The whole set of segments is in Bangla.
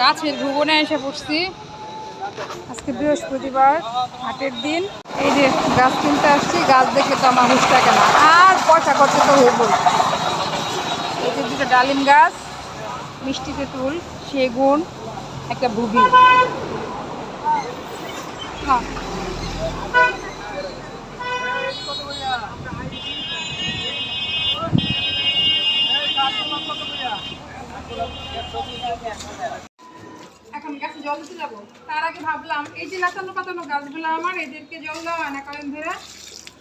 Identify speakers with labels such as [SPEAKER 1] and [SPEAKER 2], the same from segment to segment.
[SPEAKER 1] গাছের ভুবনে এসে পড়ছি আজকে বৃহস্পতিবার, হাটের দিন। এই যে গাছ কিনতে আসছি, গাছ দেখে তো আমার হুশ থাকে না। আর পয়সা করতে তো হয়ে পড়ি এই যে দুটো ডালিম গাছ, মিষ্টি তেঁতুল, সেগুন, একটা ভুবি। হ্যাঁ। এখন গাছে জল দিতে যাব। তার আগে ভাবলাম, এই যে পাতানো গাছগুলো আমার, এদেরকে জল দেওয়া না, কারণ ধরে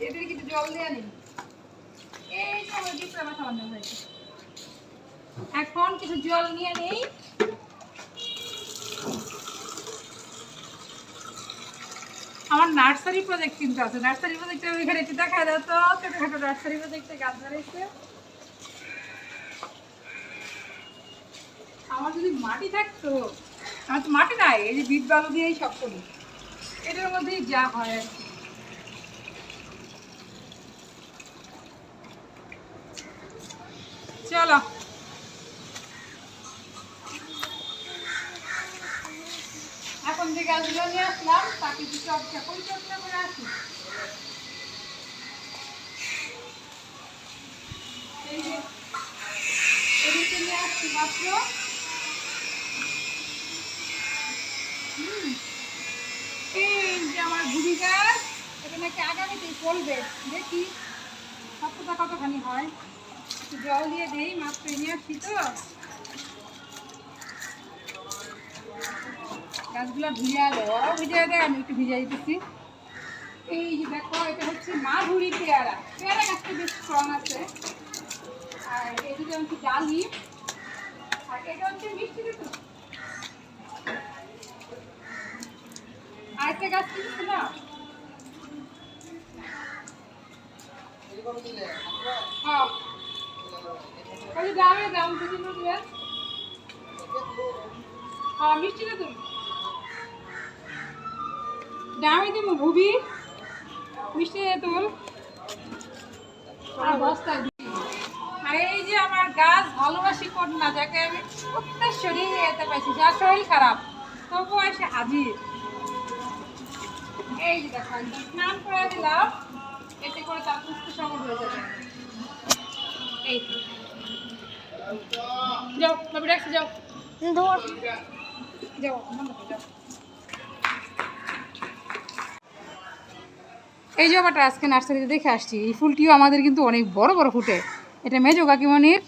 [SPEAKER 1] এদের কিন্তু জল দেওয়া নেই। এই এখন কিছু জল নিয়ে নেই। আমার নার্সারি প্রজেক্ট কিন্তু আছে। নার্সারি প্রজেক্টে ওইখানে একটু দেখা দাও তো। ছোটখাটো নার্সারি প্রজেক্টে গাছ ধরেছে। আমার যদি মাটি থাকতো তো মাটি নাই, এই যে বিট বালু দিয়েই সব করি। এটার মধ্যেই যা হয় আর চলো। এখন যে গাছগুলো নিয়ে আসলাম, তাকে কিছু চর্চা পরিচর্যা করে আসি। এই যে এদিকে নিয়ে আসছি মাত্র হুম। এই যে আমার ভুড়ি গাছ এটা নাকি আগামীতে চলবে। দেখি সত্যতা কতখানি হয়। জল দিয়ে দেই, মাত্র নিয়ে আসছি তো। গাছগুলো ভিজা দেয় ওরাও দেয় আমি একটু ভিজাই দিতেছি। এই যে দেখো, এটা হচ্ছে মাধুরি পেয়ারা। পেয়ারা গাছটা বেশ স্ট্রং আছে। আর এদিকে হচ্ছে ডালি আর এটা হচ্ছে মিষ্টি দুটো আরেকটা গাছ কিনছি হ্যাঁ দিব ভুবি মিষ্টি আর এই যে আমার গাছ ভালোবাসি কন্যা যাকে আমি প্রত্যেক শরীরে যার শরীর খারাপ তবু এসে হাজির এই যে দেখো স্নান করে দিলাম। এতে করে সবল হয়ে যাবে। এই। যাও বাবু রাখছি যাও। যাও বন্ধ যাও। এই জবাটা আজকে নার্সারিতে দেখে আসছি এই ফুলটিও আমাদের কিন্তু অনেক বড় বড় ফুটে। এটা মেজো কাকিমণির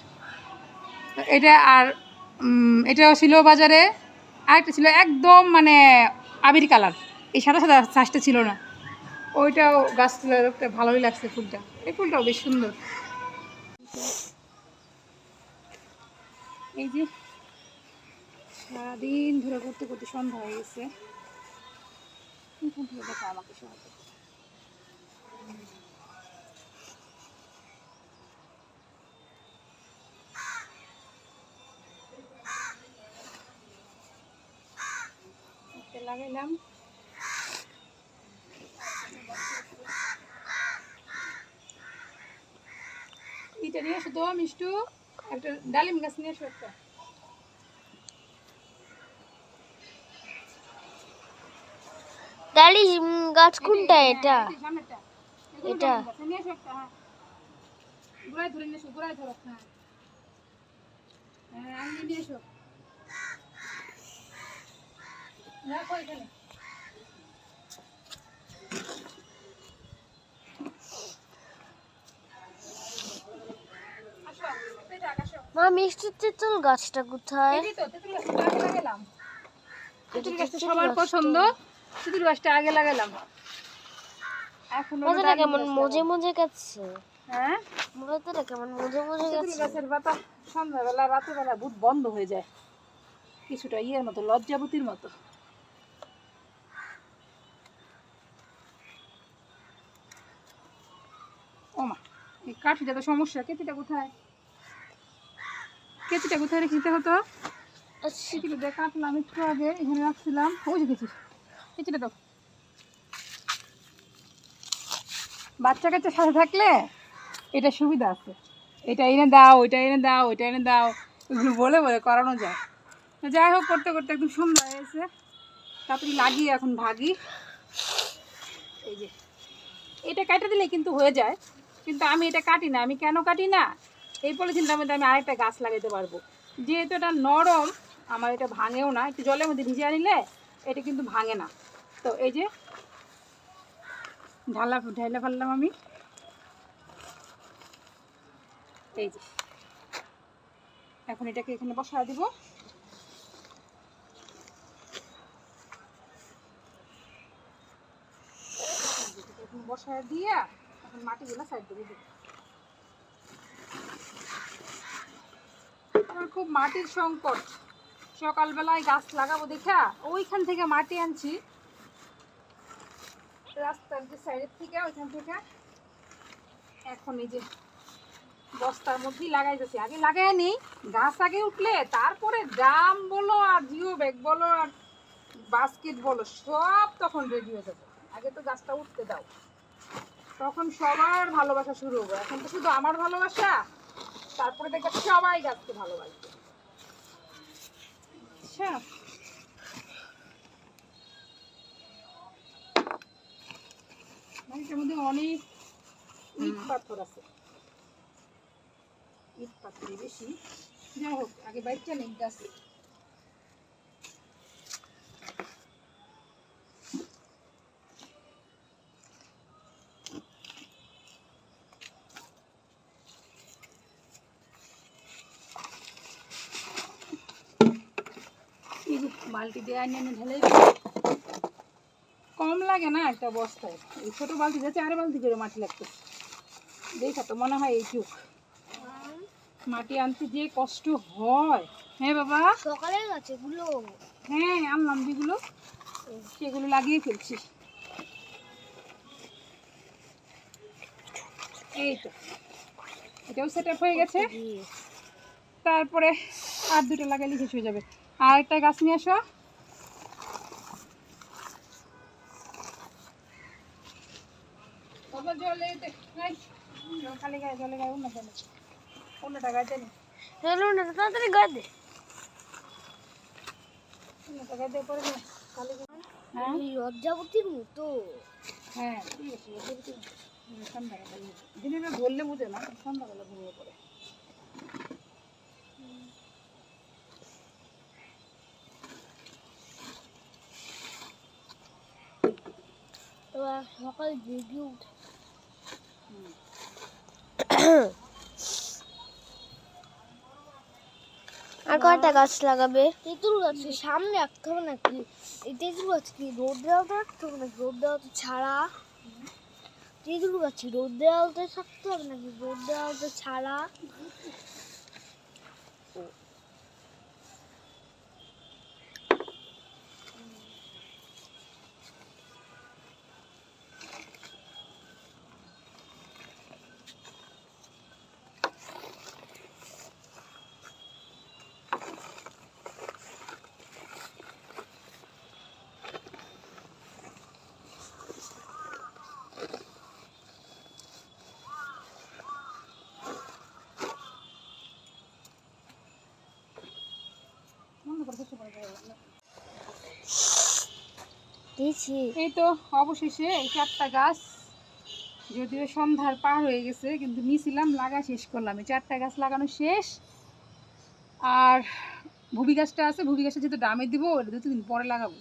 [SPEAKER 1] এটা আর এটাও ছিল বাজারে আরেকটা ছিল একদম মানে আবির কালার। এই সাদা সাদা চাষটা ছিল না। ওইটাও গাছ একটা ভালোই লাগছে ফুলটা। এই ফুলটাও বেশ সুন্দর। এই যে সারাদিন ধরে করতে করতে সন্ধ্যা হয়ে গেছে। আমাকে লাগাইলাম নিয়ে এসো তো মিষ্টু একটা ডালিম গাছ নিয়ে এসো একটা
[SPEAKER 2] ডালি গাছ কোনটা এটা এটা?
[SPEAKER 1] ডালিম নিয়ে এসো একটা, হ্যাঁ। গোড়ায় ধরে নিয়ে এসো, গোড়ায় ধরো, হ্যাঁ। হ্যাঁ, আঙুলে নিয়ে এসো। রাখো এখানে। আসো, এই যাক, আসো।
[SPEAKER 2] মা মিষ্টি তেঁতুল গাছটা কোথায়?
[SPEAKER 1] তেঁতুল গাছটা সবার পছন্দ। তেঁতুল গাছটা আগে লাগালাম। এখন
[SPEAKER 2] কেমন মজে মজে গেছে
[SPEAKER 1] হ্যাঁ?
[SPEAKER 2] মাথাটা কেমন মজে মজে গেছে
[SPEAKER 1] গাছের পাতা সন্ধ্যাবেলা রাতেরবেলা বুধ বন্ধ হয়ে যায়। কিছুটা ইয়ের মতো লজ্জাবতীর মতো। ওমা এই কাঠিটা তো সমস্যা কেতিটা কোথায়? কেতিটা কোথায় রেখে দিতে হতো?
[SPEAKER 2] আচ্ছা।
[SPEAKER 1] কেতিটা কাটলাম একটু আগে এখানে রাখছিলাম। ওই যে কেচি কেচিটা তো বাচ্চা কাচ্চা সাথে থাকলে এটা সুবিধা আছে। এটা এনে দাও ওইটা এনে দাও ওইটা এনে দাও এগুলো বলে বলে করানো যায়। যাই হোক করতে করতে একদম সন্ধ্যা হয়েছে তাড়াতাড়ি লাগিয়ে এখন ভাগি। এই যে। এটা কাটা দিলে কিন্তু হয়ে যায়। কিন্তু আমি এটা কাটি না। আমি কেন কাটি না? এই পলিথিনটার মধ্যে আমি আরেকটা গাছ লাগাইতে পারব। যেহেতু এটা নরম, আমার এটা ভাঙেও না, একটু জলের মধ্যে ভিজিয়ে নিলে এটা কিন্তু ভাঙে না। তো এই যে ঢালা ঢাইলা ফেললাম আমি। এই যে। এখন এটাকে এখানে বসায় দিব। বসায় দিয়া এখন মাটিগুলো সাইড দিয়ে দিব। আমার খুব মাটির সংকট। সকালবেলায় গাছ লাগাবো দেখা, ওইখান থেকে মাটি আনছি। রাস্তার যে সাইডের থেকে, ওইখান থেকে। এখন এই যে বস্তার মধ্যেই লাগাইতেছি। আগে লাগাই নেই গাছ আগে উঠলে তারপরে ড্রাম বলো আর জিও ব্যাগ বলো আর বাস্কেট বলো, সব তখন রেডি হয়ে যাবে। আগে তো গাছটা উঠতে দাও। তখন সবার ভালোবাসা শুরু হবে। এখন তো শুধু আমার ভালোবাসা তারপরে দেখবে সবাই গাছকে ভালোবাসবে আচ্ছা। বাড়িটার মধ্যে অনেক ইট পাথর আছে। ইট পাথর বেশি। যাই হোক আগে বাইকটা নেই গাছে এই যে বালতি দিয়ে আনিয়ে এনে ঢেলে কম লাগে না একটা বস্তায়। এই ছোট বালতি যাচ্ছে আরে বালতি করে মাটি লাগতো দেখা তো মনে হয় এই এইটুক। মাটি আনতে যে কষ্ট হয়। হ্যাঁ বাবা?
[SPEAKER 2] সকালে গাছে গুলো।
[SPEAKER 1] হ্যাঁ আনলাম যেগুলো। সেগুলো লাগিয়ে ফেলছি। এই তো। এটাও সেট হয়ে গেছে। তারপরে আর দুটো লাগাইলে শেষ হয়ে যাবে। আর একটা গাছ নিয়ে আসো। গায়ে- হ্যাঁ
[SPEAKER 2] লজ্জাবতীর মতো
[SPEAKER 1] হ্যাঁ। ঠিক আছে এদের তো সন্ধ্যাবেলা ইয়ে। দিনের বেলা ধরলে বুঝে না সন্ধ্যাবেলা ঘুমিয়ে পড়ে।
[SPEAKER 2] সকাল জেগে উঠে আর কয়টা গাছ লাগাবে? তেঁতুল গাছ সামনে রাখতে হবে নাকি? এই তেঁতুল গাছ কি রোদ দেওয়াতে রাখতে হবে নাকি? রোদ দেওয়াতে ছাড়া? তেঁতুল গাছ রোদ দেওয়াতে থাকতে হবে নাকি? রোদ দেওয়াতে ছাড়া?
[SPEAKER 1] এই তো অবশেষে চারটা গাছ, যদিও সন্ধ্যার পার হয়ে গেছে, কিন্তু নিয়েছিলাম লাগা শেষ করলাম। এই চারটা গাছ লাগানো শেষ। আর ভুবি গাছটা আছে, ভুবি গাছটা যেহেতু ডামে দিব দু তিন পরে লাগাবো।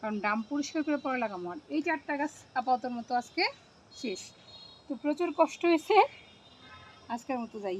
[SPEAKER 1] কারণ ডাম পরিষ্কার করে পরে লাগাবো আর। এই চারটা গাছ আপাতত মতো আজকে শেষ। তো প্রচুর কষ্ট হয়েছে, আজকের মতো যাই।